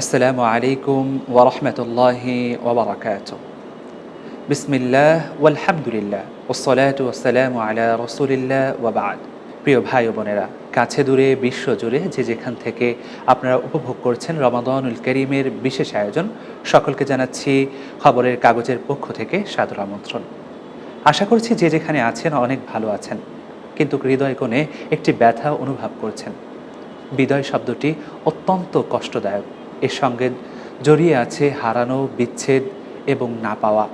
আসসালামু আলাইকুম الله والحمد لله والصلاة والسلام على رسول الله وبعد প্রিয় ভাই বোনেরা কাছে দূরে, বিশ্ব জুড়ে যে যেখান থেকে আপনারা উপভোগ করছেন রমাদানুল করিমের বিশেষ আয়োজন, সকলকে জানাচ্ছি খবরের কাগজের পক্ষ থেকে সাদর আমন্ত্রণ। আশা করছি যে যেখানে আছেন অনেক ভালো আছেন, কিন্তু হৃদয় কোণে একটি ব্যথা অনুভব করছেন। বিদয় শব্দটি অত্যন্ত কষ্টদায়ক। এর সঙ্গে জড়িয়ে আছে হারানো বিচ্ছেদ এবং না পাওয়া।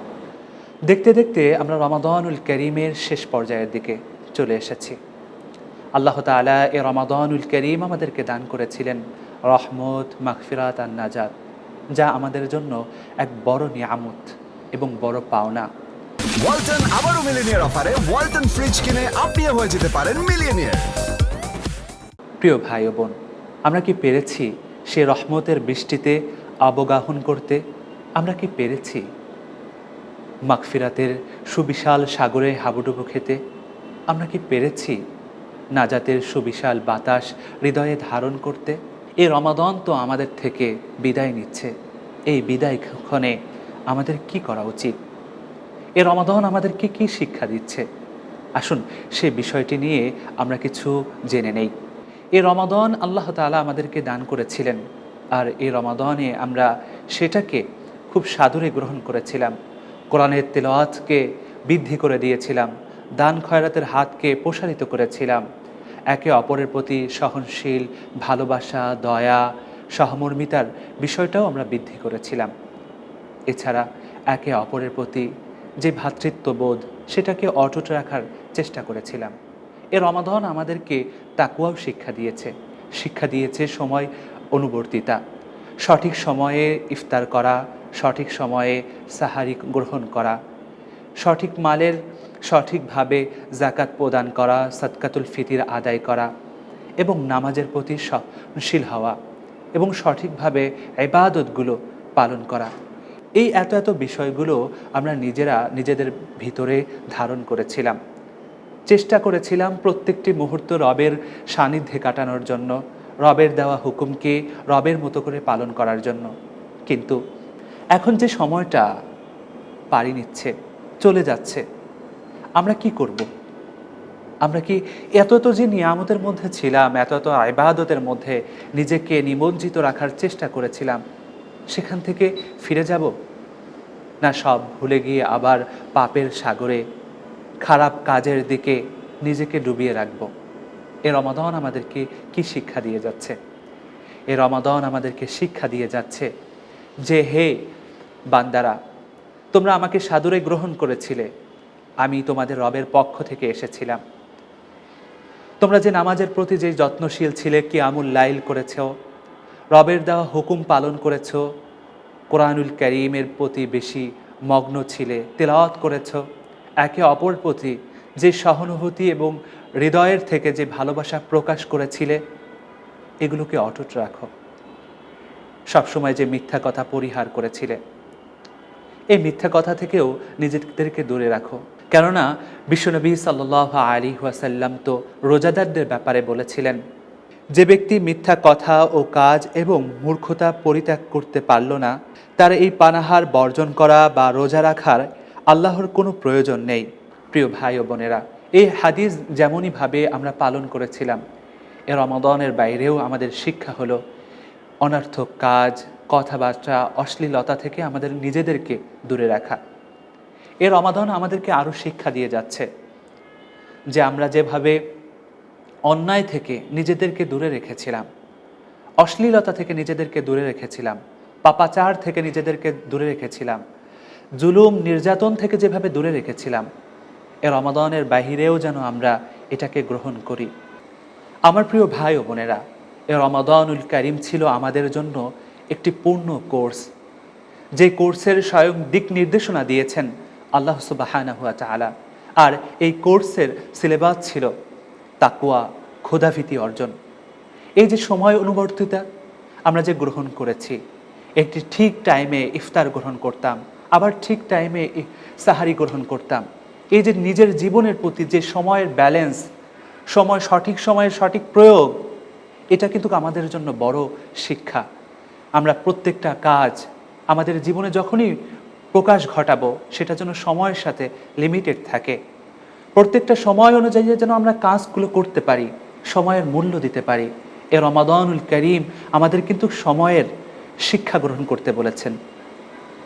দেখতে দেখতে আমরা রমাদানুল করিমের শেষ পর্যায়ের দিকে চলে এসেছি। আল্লাহ তাআলা এ রমাদানুল করিম আমাদেরকে দান করেছিলেন রহমত মাগফিরাত আর নাজাদ যা আমাদের জন্য এক বড় নিয়ামত এবং বড় পাওনা। ওয়ালটন আবারও মিলিনিয়ার অফারে ওয়ালটন ফ্রিজ কিনে আপনিও হয়ে যেতে পারেন মিলিয়নিয়ার। প্রিয় ভাই ও বোন আমরা কি পেরেছি সে রহমতের বৃষ্টিতে অবগাহন করতে আমরা কি পেরেছি? মাগফিরাতের সুবিশাল সাগরে হাবুডুবু খেতে আমরা কি পেরেছি? নাজাতের সুবিশাল বাতাস হৃদয়ে ধারণ করতে এ রমাদন তো আমাদের থেকে বিদায় নিচ্ছে। এই বিদায় ক্ষণে আমাদের কি করা উচিত? এ রমাদন আমাদেরকে কি শিক্ষা দিচ্ছে? আসুন সে বিষয়টি নিয়ে আমরা কিছু জেনে নেই। এ রমাদন আল্লাহ তাআলা আমাদেরকে দান করেছিলেন। আর এই রমাদনে আমরা সেটাকে খুব সাদরে গ্রহণ করেছিলাম। কোরআনের তেলাওয়াতকে বৃদ্ধি করে দিয়েছিলাম। দান খয়রাতের হাতকে প্রসারিত করেছিলাম। একে অপরের প্রতি সহনশীল, ভালোবাসা, দয়া, সহমর্মিতার বিষয়টাও আমরা বৃদ্ধি করেছিলাম। এছাড়া একে অপরের প্রতি যে ভ্রাতৃত্ববোধ সেটাকে অটুট রাখার চেষ্টা করেছিলাম। এ রমাদন আমাদেরকে তাকুয়াও শিক্ষা দিয়েছে। শিক্ষা দিয়েছে সময় অনুবর্তিতা। সঠিক সময়ে ইফতার করা, সঠিক সময়ে সাহারি গ্রহণ করা, সঠিক মালের সঠিকভাবে জাকাত প্রদান করা সৎকাতুল ফিতির আদায় করা এবং নামাজের প্রতি সহনশীল হওয়া এবং সঠিকভাবে এবাদতগুলো পালন করা। এই এত এত বিষয়গুলো আমরা নিজেরা নিজেদের ভিতরে ধারণ করেছিলাম। চেষ্টা করেছিলাম প্রত্যেকটি মুহূর্ত রবের সান্নিধ্যে কাটানোর জন্য, রবের দেওয়া হুকুমকে রবের মতো করে পালন করার জন্য। কিন্তু এখন যে সময়টা পাড়ি নিচ্ছে, চলে যাচ্ছে, আমরা কি করব? আমরা কি এত এত যে নিয়ামতের মধ্যে ছিলাম এত এত আইবাদতের মধ্যে নিজেকে নিমজ্জিত রাখার চেষ্টা করেছিলাম, সেখান থেকে ফিরে যাব? না সব ভুলে গিয়ে আবার পাপের সাগরে খারাপ কাজের দিকে নিজেকে ডুবিয়ে রাখব। এ রমাদন আমাদেরকে কি শিক্ষা দিয়ে যাচ্ছে? এ রমাদন আমাদেরকে শিক্ষা দিয়ে যাচ্ছে যে, হে বান্দারা, তোমরা আমাকে সাদরে গ্রহণ করেছিলে। আমি তোমাদের রবের পক্ষ থেকে এসেছিলাম। তোমরা যে নামাজের প্রতি যে যত্নশীল ছিলে কি আমুল লাইল করেছ, রবের দেওয়া হুকুম পালন করেছ, কোরআনুল করিমের প্রতি বেশি মগ্ন ছিলে, তেলাওয়াত করেছ একে অপর প্রতি যে সহানুভূতি এবং হৃদয়ের থেকে যে ভালোবাসা প্রকাশ করেছিলে, এগুলোকে অটুট রাখো। সবসময় যে মিথ্যা কথা পরিহার করেছিলে, এই মিথ্যা কথা থেকেও নিজেদেরকে দূরে রাখো। কেননা, বিশ্বনবী সাল্লাহ আলী ওয়াসাল্লাম তো রোজাদারদের ব্যাপারে বলেছিলেন, যে ব্যক্তি মিথ্যা কথা ও কাজ এবং মূর্খতা পরিত্যাগ করতে পারল না, তার এই পানাহার বর্জন করা বা রোজা রাখার আল্লাহর কোনো প্রয়োজন নেই, প্রিয় ভাই ও বোনেরা। এই হাদিস যেমনইভাবে আমরা পালন করেছিলাম, এ রমাদনের বাইরেও আমাদের শিক্ষা হলো, অনার্থক কাজ, কথাবার্তা, অশ্লীলতা থেকে আমাদের নিজেদেরকে দূরে রাখা। এ রমাদন আমাদেরকে আরও শিক্ষা দিয়ে যাচ্ছে যে আমরা যেভাবে অন্যায় থেকে নিজেদেরকে দূরে রেখেছিলাম, অশ্লীলতা থেকে নিজেদেরকে দূরে রেখেছিলাম, পাপাচার থেকে নিজেদেরকে দূরে রেখেছিলাম জুলুম, নির্যাতন থেকে যেভাবে দূরে রেখেছিলাম, এ রমাদনের বাহিরেও যেন আমরা এটাকে গ্রহণ করি। আমার প্রিয় ভাই ও বোনেরা, এ রমাদানুল করিম ছিল আমাদের জন্য একটি পূর্ণ কোর্স। যে কোর্সের স্বয়ং দিক নির্দেশনা দিয়েছেন আল্লাহ সুবাহানা হুয়া তালা আর এই কোর্সের সিলেবাস ছিল তাকুয়া ক্ষুধাভীতি অর্জন। এই যে সময় অনুবর্তিতা, আমরা যে গ্রহণ করেছি, একটি ঠিক টাইমে ইফতার গ্রহণ করতাম আবার ঠিক টাইমে সাহারি গ্রহণ করতাম। এই যে নিজের জীবনের প্রতি যে সময়ের ব্যালেন্স সময় সঠিক সময়ের সঠিক প্রয়োগ, এটা কিন্তু আমাদের জন্য বড় শিক্ষা। আমরা প্রত্যেকটা কাজ, আমাদের জীবনে যখনই প্রকাশ ঘটাবো, সেটা যেন সময়ের সাথে লিমিটেড থাকে। প্রত্যেকটা সময় অনুযায়ী যেন আমরা কাজগুলো করতে পারি, সময়ের মূল্য দিতে পারি। এ রমাদানুল করিম আমাদের কিন্তু সময়ের শিক্ষা গ্রহণ করতে বলেছেন।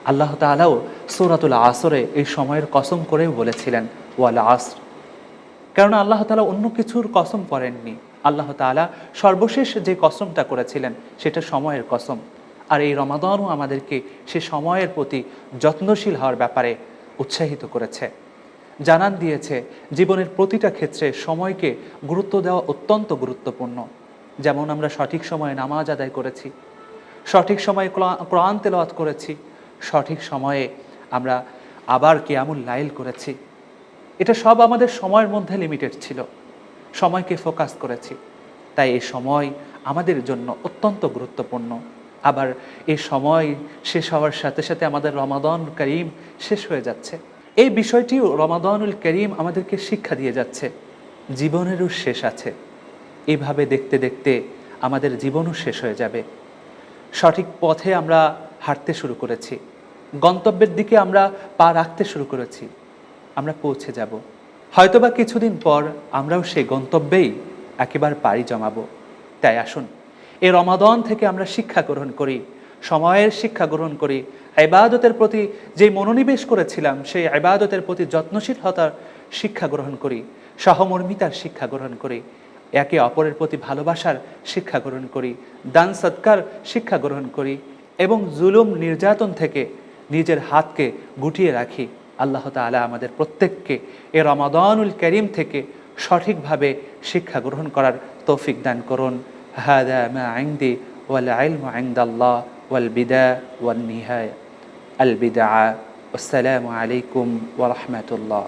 আল্লাহ তাআলাও সূরাতুল আসরে এই সময়ের কসম করেও বলেছিলেন, ওয়াল আসর। কেননা আল্লাহ তাআলা অন্য কিছুর কসম করেননি। আল্লাহ তাআলা সর্বশেষ যে কসমটা করেছিলেন, সেটা সময়ের কসম। আর এই রমাদানও আমাদেরকে সে সময়ের প্রতি যত্নশীল হওয়ার ব্যাপারে উৎসাহিত করেছে। জানান দিয়েছে, জীবনের প্রতিটা ক্ষেত্রে সময়কে গুরুত্ব দেওয়া অত্যন্ত গুরুত্বপূর্ণ। যেমন আমরা সঠিক সময়ে নামাজ আদায় করেছি, সঠিক সময়ে কোরআ- কোরআন তেলাওয়াত করেছি সঠিক সময়ে আমরা আবার কেয়ামুল লাইল করেছি। এটা সব আমাদের সময়ের মধ্যে লিমিটেড ছিল। সময়কে ফোকাস করেছি। তাই এই সময় আমাদের জন্য অত্যন্ত গুরুত্বপূর্ণ। আবার এই সময় শেষ হওয়ার সাথে সাথে আমাদের রমাদান করিম শেষ হয়ে যাচ্ছে। এই বিষয়টিও রমাদানুল করিম আমাদেরকে শিক্ষা দিয়ে যাচ্ছে। জীবনেরও শেষ আছে। এভাবে দেখতে দেখতে আমাদের জীবনও শেষ হয়ে যাবে। সঠিক পথে আমরা হাঁটতে শুরু করেছি। গন্তব্যের দিকে আমরা পা রাখতে শুরু করেছি। আমরা পৌঁছে যাব। হয়তোবা কিছুদিন পর আমরাও সেই গন্তব্যেই একেবারে পাড়ি জমাবো। তাই আসুন এই রমাদন থেকে আমরা শিক্ষা গ্রহণ করি, সময়ের শিক্ষা গ্রহণ করি। ইবাদতের প্রতি যে মনোনিবেশ করেছিলাম, সেই ইবাদতের প্রতি যত্নশীলতার শিক্ষা গ্রহণ করি, সহমর্মিতার শিক্ষা গ্রহণ করি, একে অপরের প্রতি ভালোবাসার শিক্ষা গ্রহণ করি, দান সৎকার শিক্ষা গ্রহণ করি এবং জুলুম নির্যাতন থেকে নিজের হাতকে গুটিয়ে রাখি। আল্লাহ তাআলা আমাদের প্রত্যেককে এ রমাদানুল করিম থেকে সঠিকভাবে শিক্ষা গ্রহণ করার তৌফিক দান করুন। হাদা মা ওয়াল ইলমু ইনদাল্লাহ ওয়াল বিদা ওয়ান নিহায়া। আল বিদা। আসসালামু আলাইকুম ওয়া রাহমাতুল্লাহ।